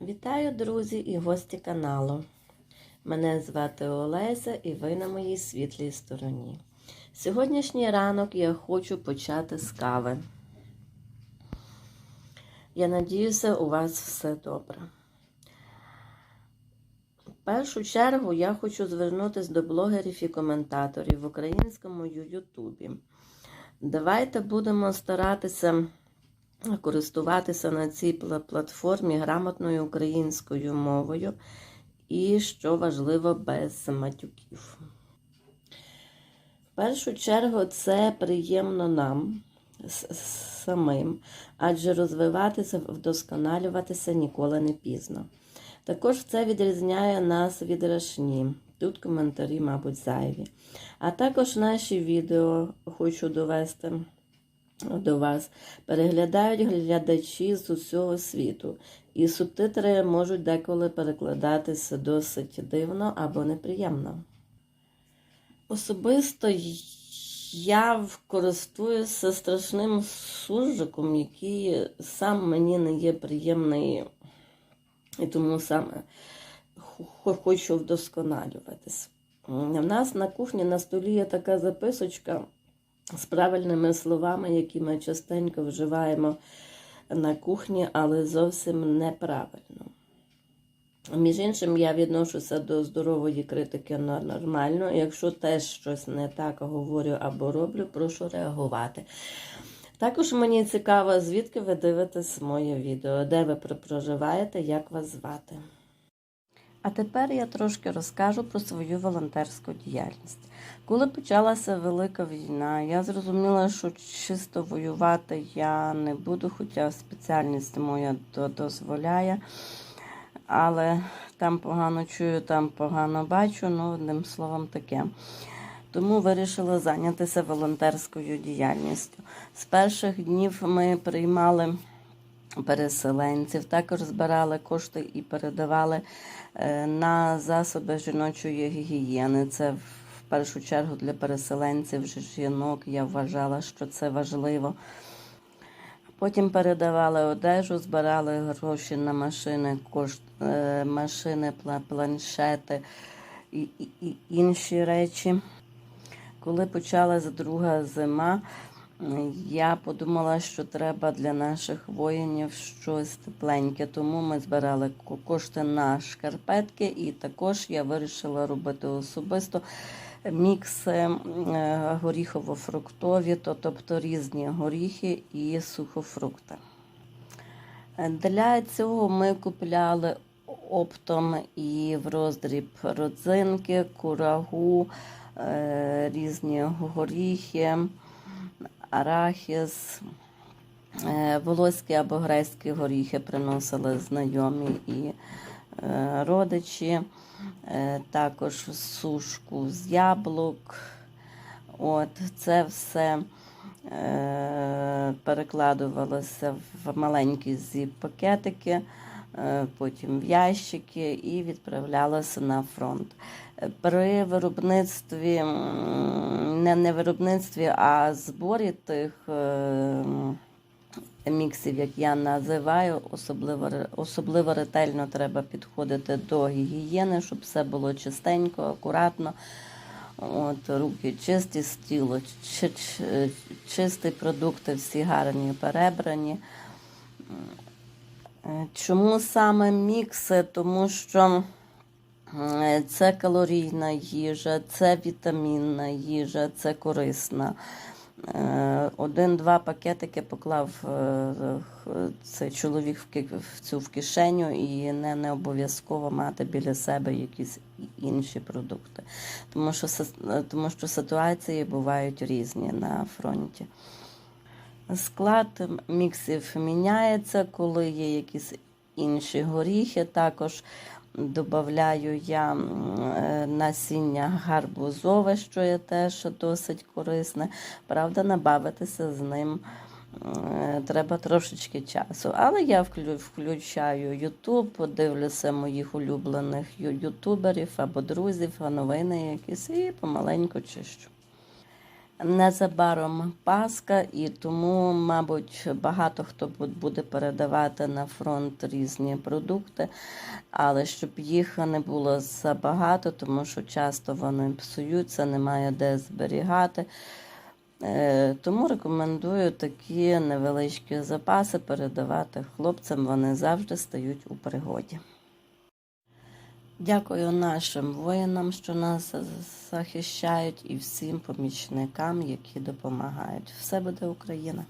Вітаю, друзі і гості каналу. Мене звати Олеся і ви на моїй світлій стороні. Сьогоднішній ранок я хочу почати з кави. Я надіюся, у вас все добре. В першу чергу я хочу звернутися до блогерів і коментаторів в українському Ютубі. Давайте будемо старатися користуватися на цій платформі грамотною українською мовою і, що важливо, без матюків. В першу чергу це приємно нам самим, адже розвиватися, вдосконалюватися ніколи не пізно. Також це відрізняє нас від рашні. Тут коментарі, мабуть, зайві. А також наші відео хочу довести до вас переглядають глядачі з усього світу, і субтитри можуть деколи перекладатися досить дивно або неприємно. Особисто я користуюся страшним суржиком, який сам мені не є приємний, і тому саме хочу вдосконалюватись. У нас на кухні на столі є така записочка з правильними словами, які ми частенько вживаємо на кухні, але зовсім неправильно. Між іншим, я відношуся до здорової критики нормально. Якщо теж щось не так говорю або роблю, прошу реагувати. Також мені цікаво, звідки ви дивитесь моє відео, де ви проживаєте, як вас звати. А тепер я трошки розкажу про свою волонтерську діяльність. Коли почалася велика війна, я зрозуміла, що чисто воювати я не буду, хоча спеціальність моя дозволяє. Але там погано чую, там погано бачу, ну, одним словом, таке. Тому вирішила зайнятися волонтерською діяльністю. З перших днів ми приймали переселенців, також збирали кошти і передавали на засоби жіночої гігієни. Це в першу чергу для переселенців жінок. Я вважала, що це важливо. Потім передавали одежу, збирали гроші на машини, кошт, машини, планшети і, і, і інші речі. Коли почалася друга зима, я подумала, що треба для наших воїнів щось тепленьке, тому ми збирали кошти на шкарпетки, і також я вирішила робити особисто мікси горіхово-фруктові, тобто різні горіхи і сухофрукти. Для цього ми купляли оптом і в роздріб родзинки, курагу, різні горіхи арахіс, волоські або грецькі горіхи приносили знайомі і родичі, також сушку з яблук. От, Це все перекладувалося в маленькі зіп-пакетики, потім в ящики і відправлялося на фронт. При виробництві, не не виробництві, а зборі тих міксів, як я називаю, особливо особливо ретельно треба підходити до гігієни, щоб все було чистенько, акуратно. От, Руки чисті, стіло чи, чи, чисті продукти, всі гарні перебрані. Чому саме мікси? Тому що це калорійна їжа, це вітамінна їжа, це корисна. Один-два пакетики поклав цей чоловік в цю в кишеню і не, не обов'язково мати біля себе якісь інші продукти. Тому що, тому що ситуації бувають різні на фронті. Склад міксів міняється, коли є якісь інші горіхи. Також додаю я насіння гарбузове, що є теж досить корисне. Правда, набавитися з ним треба трошечки часу. Але я включаю YouTube, дивлюся моїх улюблених ютуберів або друзів, а новини якісь і помаленьку чищу. Незабаром Пасха, і тому, мабуть, багато хто буде передавати на фронт різні продукти, але щоб їх не було забагато, тому що часто вони псуються, немає де зберігати. Е, Тому рекомендую такі невеличкі запаси передавати хлопцям. Вони завжди стають у пригоді. Дякую нашим воїнам, що нас захищають, і всім помічникам, які допомагають. Все буде Україна!